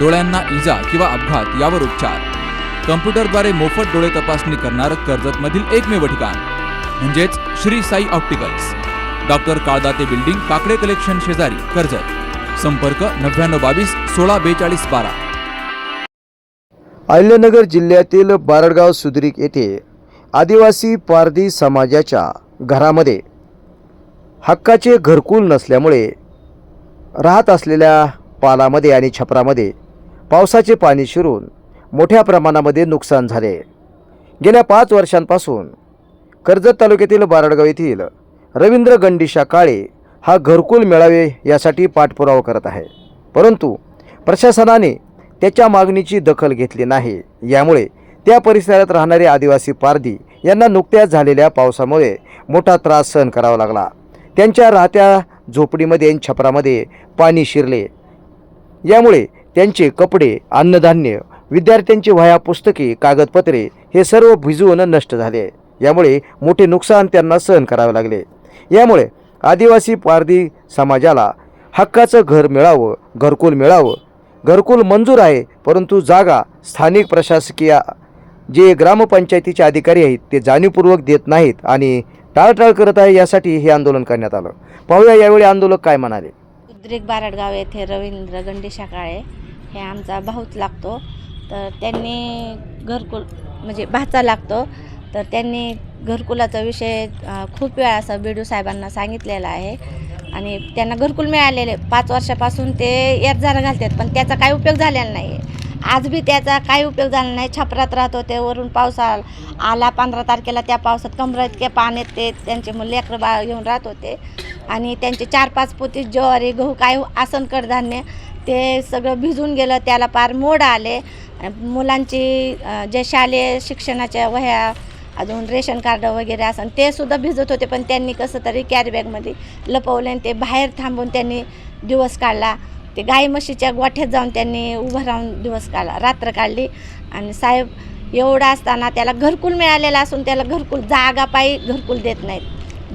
डोळ्यांना इजा किंवा अपघात यावर उपचार. कम्प्युटरद्वारे मोफत डोळे तपासणी करणारं कर्जतमधील एकमेव ठिकाण म्हणजेच Shri Sai opticals. Doctor Kaldate building Kakade collection शेजारी कर्जत. संपर्क नव्याण्णव बावीस सोळा बेचाळीस बारा. अहिल्यानगर जिल्ह्यातील बारडगाव सुद्रिक येथे आदिवासी पारधी समाजाच्या घरामध्ये हक्काचे घरकुल नसल्यामुळे राहत असलेल्या पालामध्ये आणि छपरामध्ये पावसाचे पाणी शिरून मोठ्या प्रमाणामध्ये नुकसान झाले. गेल्या पाच वर्षांपासून कर्जत तालुक्यातील बारडगाव येथील रवींद्र गंडीशा काळे हा घरकुल मिळावे यासाठी पाठपुरावा करत आहे. परंतु प्रशासनाने त्याच्या मागणीची दखल घेतली नाही. यामुळे त्या परिसरात राहणारे आदिवासी पारधी यांना नुकत्याच झालेल्या पावसामुळे मोठा त्रास सहन करावा लागला. त्यांच्या राहत्या झोपडीमध्ये छपरामध्ये पाणी शिरले. यामुळे त्यांचे कपडे अन्नधान्य विद्यार्थ्यांची वह्या पुस्तके कागदपत्रे हे सर्व भिजवून नष्ट झाले. यामुळे मोठे नुकसान त्यांना सहन करावे लागले. यामुळे आदिवासी पारधी समाजाला हक्काचं घर मिळावं घरकुल मिळावं. घरकुल मंजूर आहे परंतु जागा स्थानिक प्रशासकीय जे ग्रामपंचायतीचे अधिकारी आहेत ते जाणीवपूर्वक देत नाहीत आणि टाळटाळ करत आहे यासाठी हे आंदोलन करण्यात आलं. पाहूया यावेळी आंदोलक काय म्हणाले. उद्रेक बारडगाव येथे रवींद्र गंडेशा काळे हे आमचा भाऊच लागतो. तर त्यांनी घरकुल म्हणजे भाचा लागतो. तर त्यांनी घरकुलाचा विषय खूप वेळा असं बिडू साहेबांना सांगितलेला आहे. आणि त्यांना घरकुल मिळालेले पाच वर्षापासून ते एरजार घालतात पण त्याचा काही उपयोग झालेला नाही आज बी त्याचा काही उपयोग झाला नाही. छपरात राहत होते वरून पाऊस आला पंधरा तारखेला त्या पावसात कमरा के पाण्यात ते त्यांचे मग लेकरं बा घेऊन राहत होते. आणि त्यांचे चार पाच पोती ज्वारी गहू काय हो- आसन कडधान्य ते सगळं भिजून गेलं त्याला पार मोड आले. मुलांची जे शालेय शिक्षणाच्या वह्या अजून रेशन कार्ड वगैरे असं ते सुद्धा भिजत होते. पण त्यांनी कसं तरी कॅरीबॅगमध्ये लपवले आणि ते बाहेर थांबून त्यांनी दिवस काढला. ते गाई म्हशीच्या गोठ्यात जाऊन त्यांनी उभं राहून दिवस काढला रात्र काढली. आणि साहेब एवढा असताना त्याला घरकुल मिळालेला असून त्याला घरकुल जागा पायी घरकुल देत नाहीत.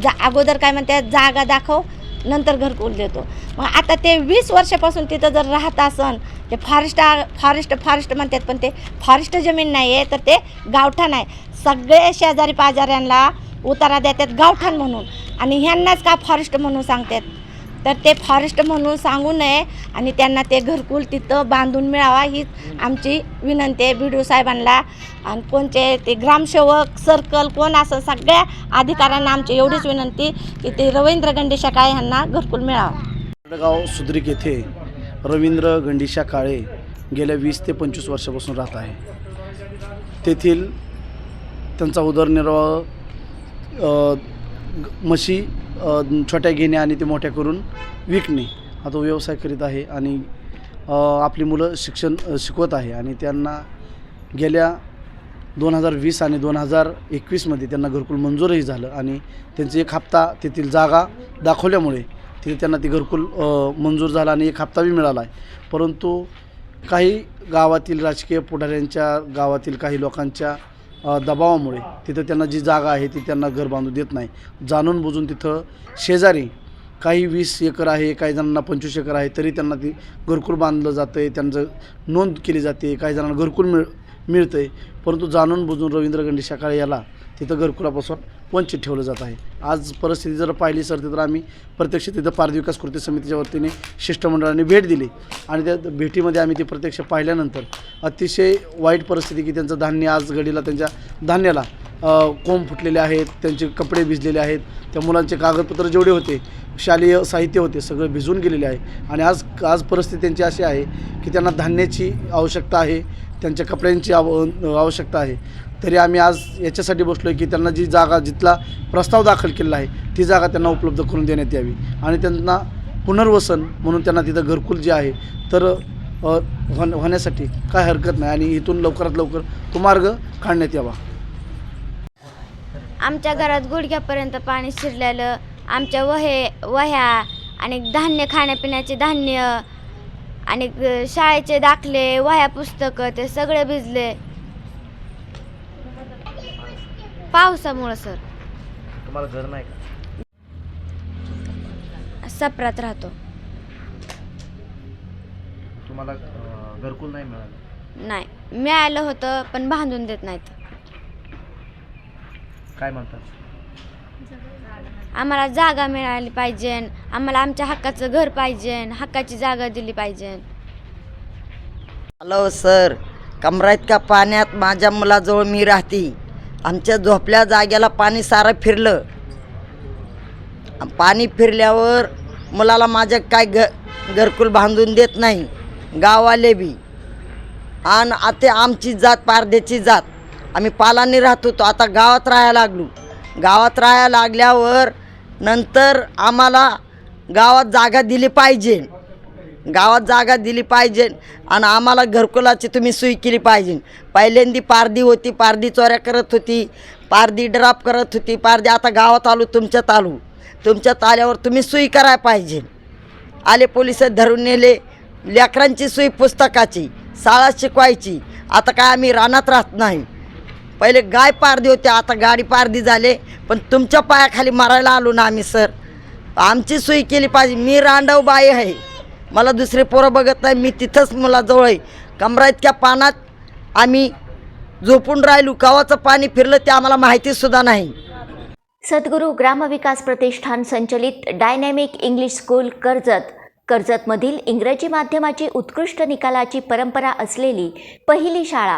जा अगोदर काय म्हणतात जागा दाखव नंतर घरकुल देतो. मग आता ते वीस वर्षापासून तिथं जर राहत असन ते फॉरेस्ट फॉरेस्ट फॉरेस्ट म्हणतात पण ते फॉरेस्ट जमीन नाही आहे तर ते गावठाण आहे. सगळे शेजारी पाजाऱ्यांना उतारा देतात गावठाण म्हणून. आणि ह्यांनाच का फॉरेस्ट म्हणून सांगतात? तर ते फॉरेस्ट म्हणून सांगू नये आणि त्यांना ते घरकुल तिथं बांधून मिळावा ही आमची विनंती आहे बी डी ओ साहेबांना. आणि कोणचे ते ग्रामसेवक सर्कल कोण असं सगळ्या अधिकाऱ्यांना आमची एवढीच विनंती की ते रवींद्र गंडेशा काळे यांना घरकुल मिळावा. गाव सुद्रिक येथे रवींद्र गंडीशा काळे गेल्या वीस ते पंचवीस वर्षापासून राहत आहे. तेथील त्यांचा उदरनिर्वाह ग- म्हशी छोट्या घेणे आणि ते मोठ्या करून विकणे. हा तो व्यवसाय करीत आहे आणि आपली मुलं शिक्षण शिकवत आहे आणि त्यांना गेल्या दोन हजार वीस आणि दोन हजार एकवीसमध्ये त्यांना घरकुल मंजूरही झालं आणि त्यांचे एक हप्ता तेथील जागा दाखवल्यामुळे तिथे त्यांना ती घरकुल मंजूर झालं आणि एक हप्ताही मिळाला आहे. परंतु काही गावातील राजकीय पुढाऱ्यांच्या गावातील काही लोकांच्या दबावामुळे तिथं त्यांना जी जागा आहे ती त्यांना घर बांधू देत नाही. जाणून बुजून तिथं शेजारी काही वीस एकर आहे काही जणांना पंचवीस एकर आहे तरी त्यांना ती घरकुल बांधलं जातं आहे त्यांचं नोंद केली जाते काही जणांना घरकुल मिळ मिळतं आहे परंतु जाणून बुजून रवींद्र गंडी सकाळी याला तिथं घरकुलापासून वंचित ठेवलं जात आहे. आज परिस्थिती जर पाहिली सर तर आम्ही प्रत्यक्ष तिथं पारदविकास कृती समितीच्या वतीने शिष्टमंडळाने भेट दिली. आणि त्या भेटीमध्ये आम्ही ते प्रत्यक्ष पाहिल्यानंतर अतिशय वाईट परिस्थिती की त्यांचं धान्य आज घडीला त्यांच्या धान्याला कोंब फुटलेले आहेत त्यांचे कपडे भिजलेले आहेत त्या मुलांचे कागदपत्र जेवढे होते शालेय साहित्य होते सगळं भिजून गेलेले आहे. आणि आज आज परिस्थिती त्यांची अशी आहे की त्यांना धान्याची आवश्यकता आहे त्यांच्या कपड्यांची आव आवश्यकता आहे. तरी आम्ही आज याच्यासाठी बसलो आहे की त्यांना जी जागा जिथला प्रस्ताव दाखल केला आहे ती जागा त्यांना उपलब्ध करून देण्यात यावी. आणि त्यांना पुनर्वसन म्हणून त्यांना तिथं घरकुल जे आहे तर होण होण्यासाठी काय हरकत नाही. आणि इथून लवकरात लवकर तो मार्ग काढण्यात यावा. आमच्या घरात गुडघ्यापर्यंत पाणी शिरलेलं आमच्या वहे वह्या आणि धान्य खाण्यापिण्याचे धान्य आणि शाळेचे दाखले वह्या पुस्तकं ते सगळे भिजले. पावसामुळं सर. तुम्हाला घर नाही का? सपरात राहतो. तुम्हाला घरकुल नाही मिळालं? नाही. मिळालं होतं पण बांधून देत नाहीत. काय म्हणतात? आम्हाला जागा मिळाली पाहिजे आम्हाला आमच्या हक्काचं घर पाहिजे हक्काची जागा दिली पाहिजे. हॅलो सर कमरा इतक्या पाण्यात माझ्या मुलाजवळ मी राहते? आमच्या झोपल्या जाग्याला पाणी सारं फिरलं. पाणी फिरल्यावर मुलाला माझ्या काय घ घरकुल बांधून देत नाही गाववाले बी. आणि आता आमची जात पारदेची जात. आम्ही पालांनी राहत होतो आता गावात राहायला लागलो. गावात राहायला लागल्यावर नंतर आम्हाला गावात जागा दिली पाहिजे. गावात जागा दिली पाहिजे आणि आम्हाला घरकुलाची तुम्ही सोय केली पाहिजे. पहिल्यांदी पारदी होती पारदी चोऱ्या करत होती पारदी ड्राप करत होती पारदी आता गावात आलो तुमच्यात आलो. तुमच्यात आल्यावर तुम्ही सुई करायला पाहिजे. आले पोलीस धरून नेले लेकरांची सुई पुस्तकाची शाळा शिकवायची. आता काय आम्ही रानात राहत नाही. पहिले गाय पारदी होते आता गाडी पारदी झाले पण तुमच्या पायाखाली मारायला आलो ना आम्ही सर. आमची सोय केली पाहिजे. मी रांडव बाई आहे. मला दुसरे पोरं बघत नाही. मी तिथंच मुलाजवळ आहे. कमरा इतक्या पानात आम्ही झोपून राहिलो. गावाचं पाणी फिरलं ते आम्हाला माहितीसुद्धा नाही. सद्गुरू ग्रामविकास प्रतिष्ठान संचलित डायनॅमिक इंग्लिश स्कूल कर्जत. कर्जतमधील इंग्रजी माध्यमाची उत्कृष्ट निकालाची परंपरा असलेली पहिली शाळा